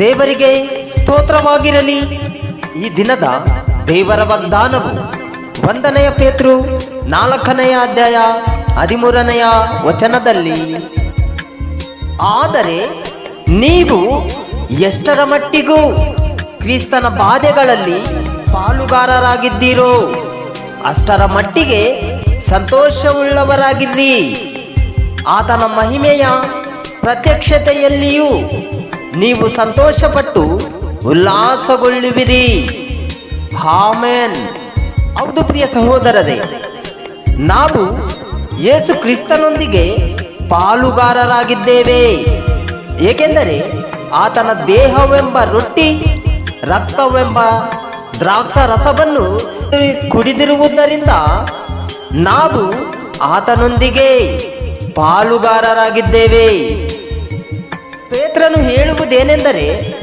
ದೇವರಿಗೆ ಸ್ತೋತ್ರವಾಗಿರಲಿ. ಈ ದಿನದ ದೇವರ ವಾಗ್ದಾನವು ಒಂದನೆಯ ಪೇತೃ ನಾಲ್ಕನೆಯ ಅಧ್ಯಾಯ ಹದಿಮೂರನೆಯ ವಚನದಲ್ಲಿ, ಆದರೆ ನೀವು ಎಷ್ಟರ ಮಟ್ಟಿಗೂ ಕ್ರಿಸ್ತನ ಬಾಧೆಗಳಲ್ಲಿ ಪಾಲುಗಾರರಾಗಿದ್ದೀರೋ, ಅಷ್ಟರ ಮಟ್ಟಿಗೆ ಸಂತೋಷವುಳ್ಳವರಾಗಿರ್ರಿ. ಆತನ ಮಹಿಮೆಯ ಪ್ರತ್ಯಕ್ಷತೆಯಲ್ಲಿಯೂ ನೀವು ಸಂತೋಷಪಟ್ಟು ಉಲ್ಲಾಸಗೊಳ್ಳುವಿರಿ. ಹಾಮೇನ್ ಹೌದು ಪ್ರಿಯ ಸಹೋದರರೇ, ನಾವು ಯೇಸು ಕ್ರಿಸ್ತನೊಂದಿಗೆ ಪಾಲುಗಾರರಾಗಿದ್ದೇವೆ. ಏಕೆಂದರೆ ಆತನ ದೇಹವೆಂಬ ರೊಟ್ಟಿ, ರಕ್ತವೆಂಬ ದ್ರಾಕ್ಷ ರಸವನ್ನು ಕುಡಿದಿರುವುದರಿಂದ ನಾವು ಆತನೊಂದಿಗೆ ಪಾಲುಗಾರರಾಗಿದ್ದೇವೆ. ಪೇತ್ರನು ಹೇಳುವುದೇನೆಂದರೆ,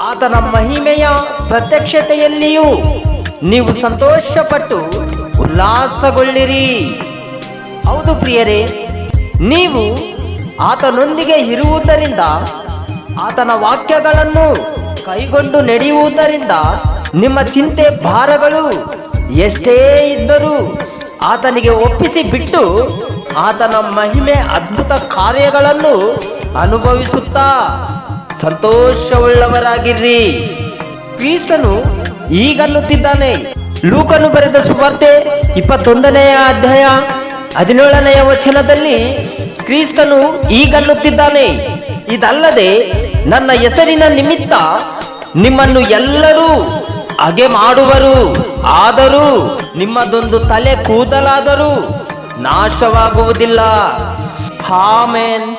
ಆತನ ಮಹಿಮೆಯ ಪ್ರತ್ಯಕ್ಷತೆಯಲ್ಲಿಯೂ ನೀವು ಸಂತೋಷಪಟ್ಟು ಉಲ್ಲಾಸಗೊಳ್ಳಿರಿ. ಹೌದು ಪ್ರಿಯರೇ, ನೀವು ಆತನೊಂದಿಗೆ ಇರುವುದರಿಂದ, ಆತನ ವಾಕ್ಯಗಳನ್ನು ಕೈಗೊಂಡು ನಡೆಯುವುದರಿಂದ ನಿಮ್ಮ ಚಿಂತೆ ಭಾರಗಳು ಎಷ್ಟೇ ಇದ್ದರೂ ಆತನಿಗೆ ಒಪ್ಪಿಸಿ ಬಿಟ್ಟು ಆತನ ಮಹಿಮೆ ಅದ್ಭುತ ಕಾರ್ಯಗಳನ್ನು ಅನುಭವಿಸುತ್ತಾ ಸಂತೋಷವುಳ್ಳವರಾಗಿರ್ರಿ ಕ್ರೀಸ್ತನು ಈಗನ್ನುತ್ತಿದ್ದಾನೆ. ಲೂಕನು ಬರೆದ ಸುವಾರ್ತೆ ಇಪ್ಪತ್ತೊಂದನೆಯ ಅಧ್ಯಾಯ ಹದಿನೇಳನೆಯ ವಚನದಲ್ಲಿ ಕ್ರೀಸ್ತನು ಈಗನ್ನುತ್ತಿದ್ದಾನೆ. ಇದಲ್ಲದೆ ನನ್ನ ಹೆಸರಿನ ನಿಮಿತ್ತ ನಿಮ್ಮನ್ನು ಎಲ್ಲರೂ ಹಾಗೆ ಮಾಡುವರು. ಆದರೂ ನಿಮ್ಮದೊಂದು ತಲೆ ಕೂದಲಾದರೂ ನಾಶವಾಗುವುದಿಲ್ಲ. ಹಾಮೇನ್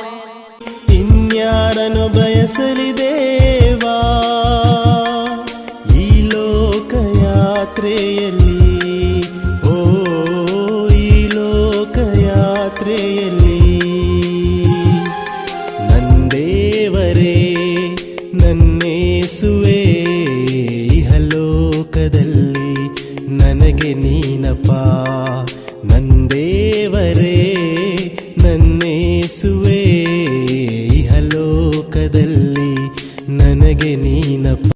ಇನ್ಯಾರನು ಬಯಸಲಿ ದೇವಾ? ಈ ಲೋಕಯಾತ್ರೆಯಲ್ಲಿ ಓ